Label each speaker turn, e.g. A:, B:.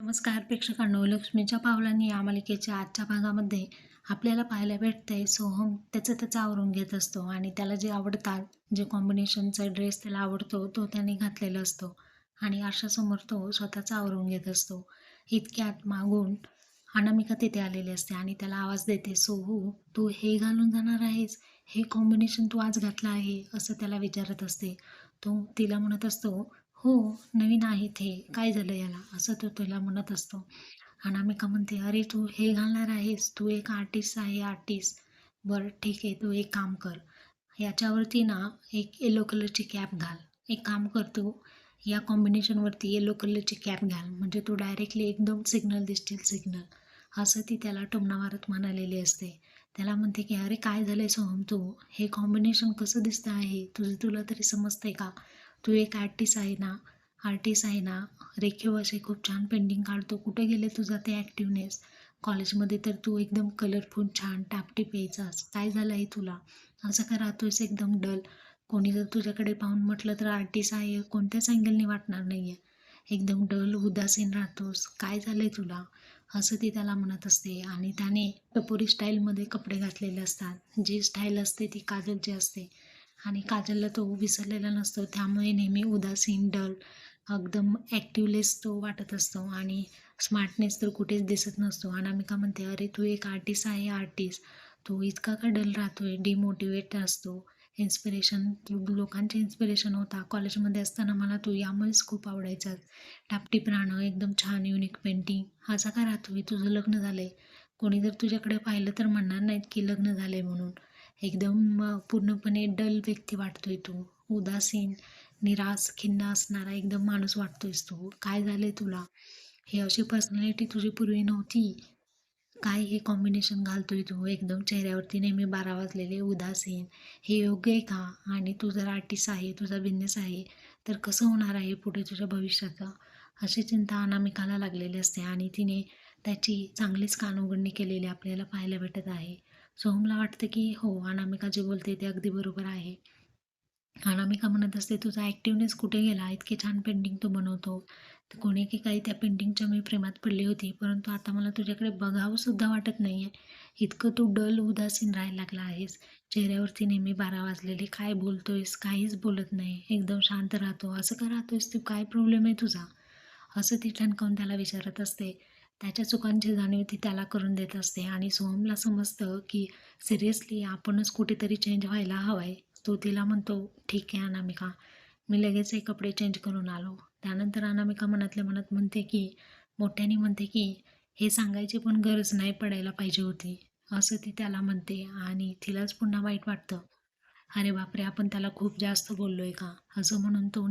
A: नमस्कार प्रेक्षकांनो. लक्ष्मीच्या पावलांनी या मालिकेच्या आजच्या भागामध्ये आपल्याला पाहायला भेटतंय सोहम. त्याचं त्याचं आवरून घेत असतो आणि त्याला जे आवडतात जे कॉम्बिनेशनचा ड्रेस त्याला आवडतो तो त्याने घातलेला असतो. आणि आरशासमोर तो स्वतःचा आवरून घेत असतो. इतक्यात मागून अनामिका तिथे आलेली असते आणि त्याला आवाज देते सोहू तू हे घालून जाणार आहेस? हे कॉम्बिनेशन तू आज घातलं आहे? असं त्याला विचारत असते. तो तिला म्हणत असतो हो नवीन आहे ते काय झालं याला? असं तो तुला म्हणत असतो. अनामिका म्हणते अरे तू हे घालणार आहेस? तू एक आर्टिस्ट आहे आर्टिस्ट बरं ठीक आहे तू एक काम कर. याच्यावरती ना एक येलो कलरची कॅप घाल. एक काम कर तू या कॉम्बिनेशनवरती येलो कलरची कॅप घाल. म्हणजे तू डायरेक्टली एकदम सिग्नल दिसतील सिग्नल असं ती त्याला टोमणा मारत म्हणालेली असते. त्याला म्हणते की अरे काय झालं आहे सोहम तू? हे कॉम्बिनेशन कसं दिसतं आहे? तुझं तुला तरी समजतंय का? तू एक आर्टिस्ट आहे ना आर्टिस्ट आहे ना रेखीव असे खूप छान पेंटिंग काढतो. कुठे गेले तुझा ते ॲक्टिवनेस कॉलेजमध्ये तर तू एकदम कलरफुल छान टापटीप यायचास. काय झालं आहे तुला? असं का राहतोयस एकदम डल कोणी जर तुझ्याकडे पाहून म्हटलं तर आर्टिस्ट आहे कोणत्याच अँगलने वाटणार नाही आहे एकदम डल उदासीन राहतोस. काय झालं आहे तुला? असं ती त्याला म्हणत असते. आणि त्याने टपोरी स्टाईलमध्ये कपडे घातलेले असतात. जी स्टाईल असते ती काजलची असते. आणि काजलला तो विसरलेला नसतो. त्यामुळे नेहमी उदासीन डल एकदम ॲक्टिवलेस तो वाटत असतो आणि स्मार्टनेस तर कुठेच दिसत नसतो. अनामिका म्हणते अरे तू एक आर्टिस्ट आहे आर्टिस्ट तो इतका का डल राहतो आहे डिमोटिवेट असतो. इन्स्पिरेशन तू लोकांचे इन्स्पिरेशन होता. कॉलेजमध्ये असताना मला तू यामुळेच खूप आवडायचा. टापटीप राहणं एकदम छान युनिक पेंटिंग असा का राहतो तुझं लग्न झालं आहे कोणी जर तुझ्याकडे पाहिलं तर म्हणणार नाहीत की लग्न झालं आहे म्हणून. एकदम पूर्णपणे डल व्यक्ती वाटतोय तू. उदासीन निराश खिन्न असणारा एकदम माणूस वाटतोयस तू. काय झालंय तुला? हे अशी पर्सनॅलिटी तुझी पूर्वी नव्हती. काय हे कॉम्बिनेशन घालतोय तू? एकदम चेहऱ्यावरती नेहमी बारा वाजलेले उदासीन. हे योग्य आहे का? आणि तू जर आर्टिस्ट आहे तुझा बिझनेस आहे तर कसं होणार आहे पुढे तुझ्या भविष्याचं? अशी चिंता अनामिकाला लागलेली असते आणि तिने त्याची चांगलीच कानउघडणी केलेली आपल्याला पाहायला भेटत आहे. सोहमला वाटतं की हो अनामिका जे बोलते ते अगदी बरोबर आहे. अनामिका म्हणत असते तुझा ॲक्टिवनेस कुठे गेला? इतके छान पेंटिंग तू बनवतो. तर कोणी की काही त्या पेंटिंगच्या मी प्रेमात पडली होती परंतु आता मला तुझ्याकडे बघावंसुद्धा वाटत नाही आहे इतकं तू डल उदासीन राहायला लागला आहेस. चेहऱ्यावरती नेहमी बारा वाजलेली काय बोलतोयस? काहीच बोलत नाही. एकदम शांत राहतो. असं का राहतोयस? तू काय प्रॉब्लेम आहे तुझा? असं ती ठणकावून त्याला विचारत असते. त्याच्या चुकांची जाणीव ती त्याला करून देत असते. आणि सोहमला समजतं की सिरियसली आपणच कुठेतरी चेंज व्हायला हवं आहे तो तिला म्हणतो ठीक आहे अनामिका. मी लगेच हे कपडे चेंज करून आलो. त्यानंतर अनामिका मनातल्या मनात म्हणते की मोठ्याने म्हणते की हे सांगायची पण गरज नाही पडायला पाहिजे होती. असं ती त्याला म्हणते आणि तिलाच पुन्हा वाईट वाटतं. अरे बापरे आपण त्याला खूप जास्त बोललो आहे का? असं म्हणून तो